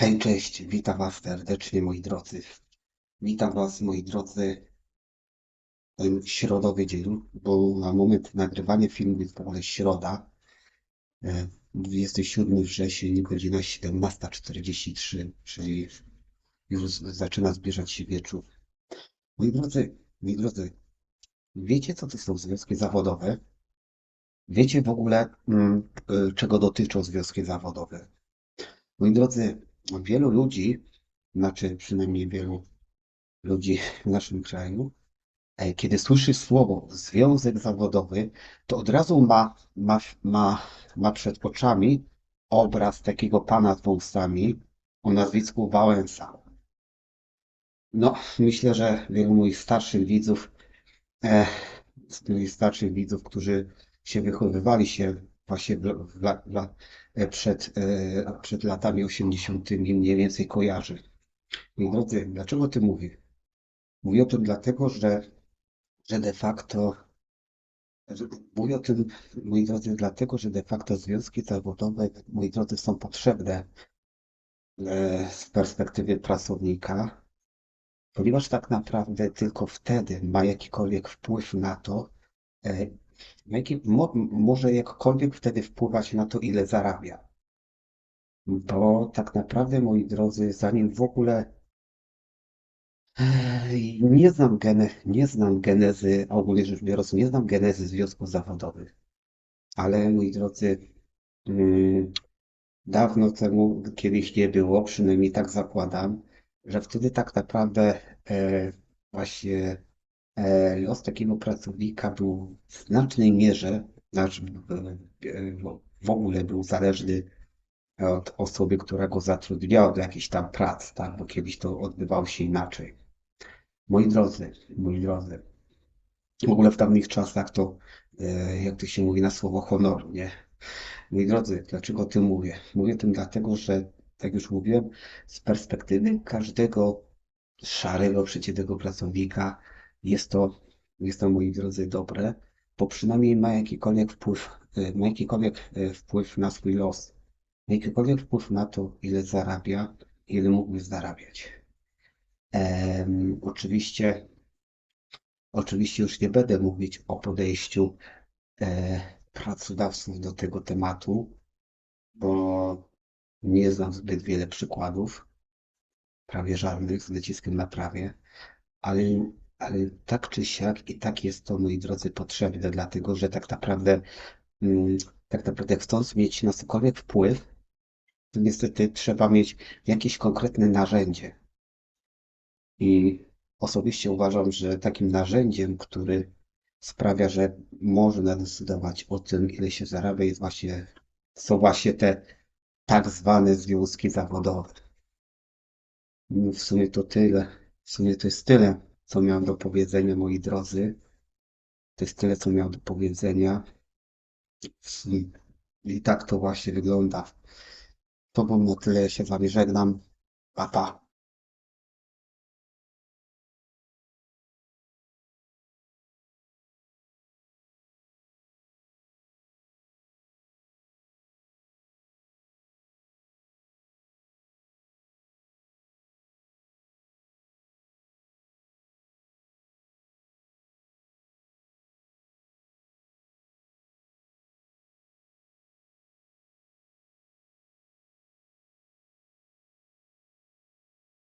Hej, cześć, witam Was serdecznie, moi drodzy. Witam Was, moi drodzy, ten środowy dzień, bo na moment nagrywania filmu jest ogóle środa, e, 27 wrzesień, godzina 17.43, czyli już zaczyna zbliżać się wieczór. Moi drodzy, moi drodzy, wiecie, co to są związki zawodowe? Wiecie w ogóle, mm, e, czego dotyczą związki zawodowe? Moi drodzy, wielu ludzi, znaczy przynajmniej wielu ludzi w naszym kraju, e, kiedy słyszy słowo związek zawodowy, to od razu ma, ma, ma, ma przed oczami obraz takiego pana z wąsami o nazwisku Wałęsa. No, myślę, że wielu moich starszych widzów, e, moich starszych widzów, którzy się wychowywali się właśnie w, w, w, e, przed, e, przed latami 80. mniej więcej kojarzy. Moi drodzy, dlaczego o tym mówię? Mówię o tym dlatego, że, że de facto, mówię o tym, moi drodzy, dlatego, że de facto związki zawodowe, moi drodzy, są potrzebne e, z perspektywy pracownika, ponieważ tak naprawdę tylko wtedy ma jakikolwiek wpływ na to, e, jaki, mo, może jakkolwiek wtedy wpływać na to, ile zarabia. Bo tak naprawdę, moi drodzy, zanim w ogóle Nie znam, gene, nie znam genezy, ogólnie rzecz biorąc, nie znam genezy związków zawodowych, ale moi drodzy, mm, dawno temu kiedyś nie było, przynajmniej tak zakładam, że wtedy tak naprawdę e, właśnie los takiego pracownika był w znacznej mierze, znaczy e, e, w ogóle był zależny od osoby, która go zatrudniała do jakichś tam prac, tak, bo kiedyś to odbywało się inaczej. Moi drodzy, moi drodzy, w ogóle w dawnych czasach to, e, jak to się mówi na słowo honoru, nie? Moi drodzy, dlaczego o tym mówię? Mówię o tym dlatego, że, jak już mówiłem, z perspektywy każdego szarego, przeciętnego pracownika jest to, jest to, moi drodzy, dobre, bo przynajmniej ma jakikolwiek wpływ, e, ma jakikolwiek e, wpływ na swój los, ma jakikolwiek wpływ na to, ile zarabia, ile mógłby zarabiać. Em, oczywiście Oczywiście już nie będę mówić o podejściu e, pracodawców do tego tematu, bo nie znam zbyt wiele przykładów, prawie żadnych, z naciskiem na prawie, ale, ale tak czy siak i tak jest to, moi drodzy, potrzebne, dlatego że tak naprawdę, mm, tak naprawdę chcąc mieć na cokolwiek wpływ, to niestety trzeba mieć jakieś konkretne narzędzie. I osobiście uważam, że takim narzędziem, który sprawia, że można decydować o tym, ile się zarabia, jest właśnie, są właśnie te tak zwane związki zawodowe. W sumie to tyle. W sumie to jest tyle, co miałem do powiedzenia, moi drodzy. To jest tyle, co miałem do powiedzenia. I tak to właśnie wygląda. To było na tyle, ja się z wami żegnam. Pa, pa.